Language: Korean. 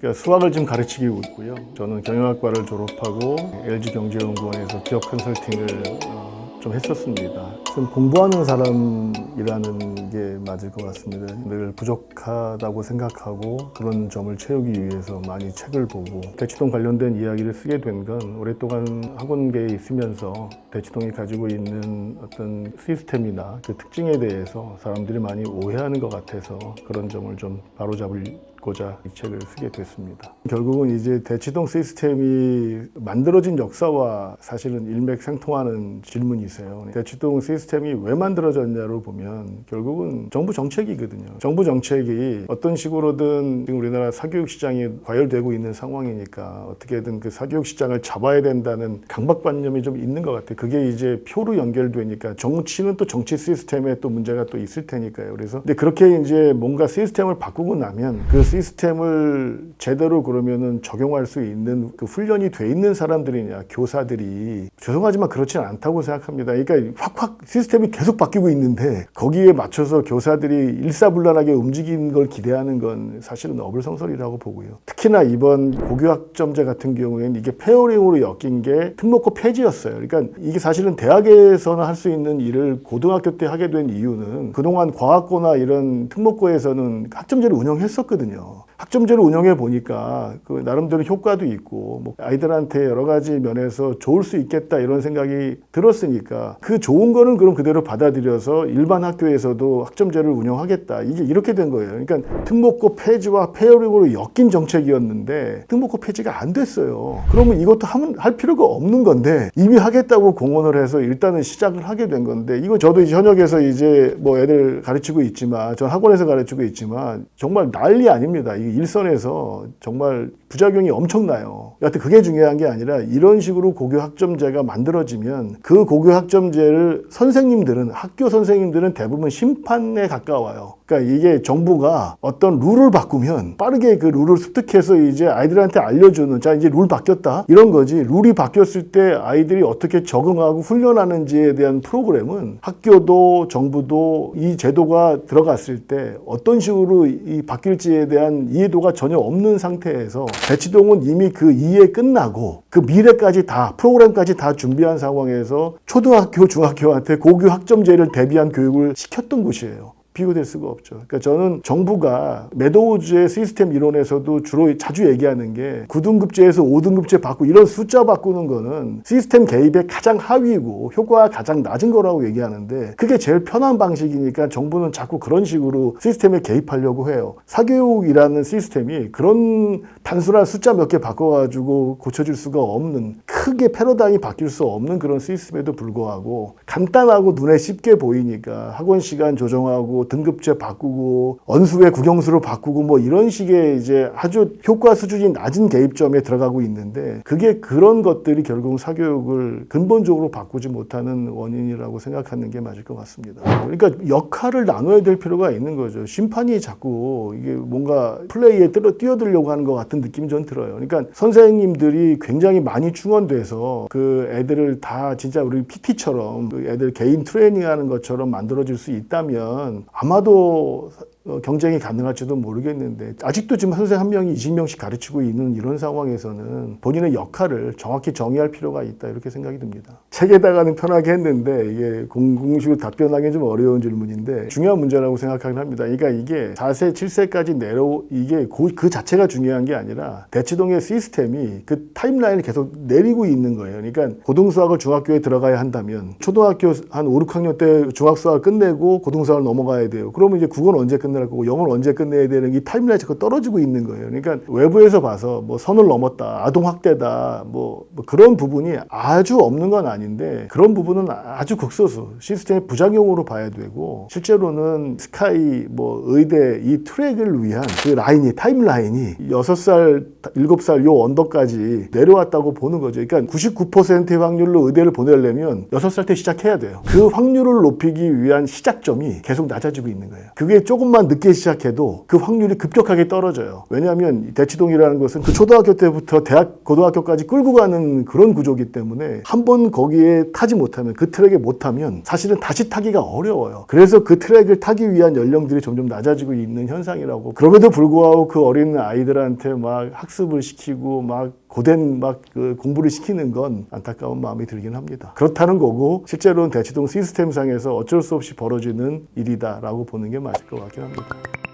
그러니까 수학을 지금 가르치고 있고요. 저는 경영학과를 졸업하고 LG경제연구원에서 기업 컨설팅을 어, 좀 했었습니다. 좀 공부하는 사람이라는 게 맞을 것 같습니다. 늘 부족하다고 생각하고 그런 점을 채우기 위해서 많이 책을 보고 대치동 관련된 이야기를 쓰게 된 건 오랫동안 학원계에 있으면서 대치동이 가지고 있는 어떤 시스템이나 그 특징에 대해서 사람들이 많이 오해하는 것 같아서 그런 점을 좀 바로잡을 고자 이 책을 쓰게 됐습니다. 결국은 이제 대치동 시스템이 만들어진 역사와 사실은 일맥상통하는 질문이 있어요. 대치동 시스템이 왜 만들어졌냐를 보면 결국은 정부 정책이거든요. 정부 정책이 어떤 식으로든 지금 우리나라 사교육 시장이 과열되고 있는 상황이니까 어떻게든 그 사교육 시장을 잡아야 된다는 강박관념이 좀 있는 것 같아요. 그게 이제 표로 연결되니까 정치는 또 정치 시스템에 또 문제가 또 있을 테니까요. 그래서 근데 그렇게 이제 뭔가 시스템을 바꾸고 나면 그 시스템을 제대로 그러면은 적용할 수 있는 그 훈련이 돼 있는 사람들이냐 교사들이 죄송하지만 그렇지는 않다고 생각합니다. 그러니까 확확 시스템이 계속 바뀌고 있는데 거기에 맞춰서 교사들이 일사불란하게 움직이는 걸 기대하는 건 사실은 어불성설이라고 보고요. 특히나 이번 고교학점제 같은 경우에는 이게 페어링으로 엮인 게 특목고 폐지였어요. 그러니까 이게 사실은 대학에서는 할수 있는 일을 고등학교 때 하게 된 이유는 그동안 과학고나 이런 특목고에서는 학점제를 운영했었거든요. 학점제를 운영해 보니까 그 나름대로 효과도 있고 뭐 아이들한테 여러 가지 면에서 좋을 수 있겠다 이런 생각이 들었으니까 그 좋은 거는 그럼 그대로 받아들여서 일반 학교에서도 학점제를 운영하겠다 이게 이렇게 된 거예요. 그러니까 특목고 폐지와 페어링으로 엮인 정책이었는데 특목고 폐지가 안 됐어요. 그러면 이것도 하면 할 필요가 없는 건데 이미 하겠다고 공언을 해서 일단은 시작을 하게 된 건데 이거 저도 이제 현역에서 이제 뭐 애들 가르치고 있지만 전 학원에서 가르치고 있지만 정말 난리 아닙니 다. 이 일선에서 정말 부작용이 엄청나요. 여하튼 그게 중요한 게 아니라 이런 식으로 고교 학점제가 만들어지면 그 고교 학점제를 선생님들은 학교 선생님들은 대부분 심판에 가까워요. 그러니까 이게 정부가 어떤 룰을 바꾸면 빠르게 그 룰을 습득해서 이제 아이들한테 알려주는 자 이제 룰 바뀌었다 이런 거지 룰이 바뀌었을 때 아이들이 어떻게 적응하고 훈련하는지에 대한 프로그램은 학교도 정부도 이 제도가 들어갔을 때 어떤 식으로 이 바뀔지에 대한 이해도가 전혀 없는 상태에서 대치동은 이미 그 이해 끝나고 그 미래까지 다 프로그램까지 다 준비한 상황에서 초등학교 중학교한테 고교 학점제를 대비한 교육을 시켰던 곳이에요. 비교될 수가 없죠. 그러니까 저는 정부가 매도우즈의 시스템 이론에서도 주로 자주 얘기하는 게 9등급제에서 5등급제 바꾸 이런 숫자 바꾸는 거는 시스템 개입의 가장 하위이고 효과가 가장 낮은 거라고 얘기하는데 그게 제일 편한 방식이니까 정부는 자꾸 그런 식으로 시스템에 개입하려고 해요. 사교육이라는 시스템이 그런 단순한 숫자 몇 개 바꿔가지고 고쳐질 수가 없는 크게 패러다임이 바뀔 수 없는 그런 시스템에도 불구하고 간단하고 눈에 쉽게 보이니까 학원 시간 조정하고 등급제 바꾸고 언수의 국영수로 바꾸고 뭐 이런 식의 이제 아주 효과 수준이 낮은 개입점에 들어가고 있는데 그게 그런 것들이 결국 사교육을 근본적으로 바꾸지 못하는 원인이라고 생각하는 게 맞을 것 같습니다. 그러니까 역할을 나눠야 될 필요가 있는 거죠. 심판이 자꾸 이게 뭔가 플레이에 뛰어, 뛰어들려고 하는 것 같은 느낌이 전 들어요. 그러니까 선생님들이 굉장히 많이 충원돼서 그 애들을 다 진짜 우리 PT처럼 그 애들 개인 트레이닝하는 것처럼 만들어질 수 있다면 아마도 어, 경쟁이 가능할지도 모르겠는데 아직도 지금 선생 한 명이 20명씩 가르치고 있는 이런 상황에서는 본인의 역할을 정확히 정의할 필요가 있다 이렇게 생각이 듭니다. 책에다가는 편하게 했는데 이게 공공식으로 답변하기 좀 어려운 질문인데 중요한 문제라고 생각하긴 합니다. 그러니까 이게 4세, 7세까지 내려 이게 고- 그 자체가 중요한 게 아니라 대치동의 시스템이 그 타임라인을 계속 내리고 있는 거예요. 그러니까 고등수학을 중학교에 들어가야 한다면 초등학교 한 5, 6학년 때 중학수학을 끝내고 고등수학을 넘어가야 돼요. 그러면 이제 국어는 언제 끝날 거고 영어는 언제 끝내야 되는 이 타임라인이 자꾸 떨어지고 있는 거예요. 그러니까 외부에서 봐서 뭐 선을 넘었다, 아동 학대다, 뭐, 뭐 그런 부분이 아주 없는 건 아닌데 그런 부분은 아주 극소수 시스템의 부작용으로 봐야 되고 실제로는 스카이 뭐 의대 이 트랙을 위한 그 라인이 타임라인이 여섯 살 일곱 살 요 언더까지 내려왔다고 보는 거죠. 그러니까 99%의 확률로 의대를 보내려면 여섯 살 때 시작해야 돼요. 그 확률을 높이기 위한 시작점이 계속 낮아지고 있는 거예요. 그게 조금만 조금만 늦게 시작해도 그 확률이 급격하게 떨어져요. 왜냐하면 대치동이라는 것은 그 초등학교 때부터 대학, 고등학교까지 끌고 가는 그런 구조기 때문에 한 번 거기에 타지 못하면 그 트랙에 못 타면 사실은 다시 타기가 어려워요. 그래서 그 트랙을 타기 위한 연령들이 점점 낮아지고 있는 현상이라고. 그럼에도 불구하고 그 어린 아이들한테 막 학습을 시키고 막 고된 막 그 공부를 시키는 건 안타까운 마음이 들긴 합니다. 그렇다는 거고 실제로는 대치동 시스템상에서 어쩔 수 없이 벌어지는 일이다라고 보는 게 맞을 것 같긴 합니다. Shalom.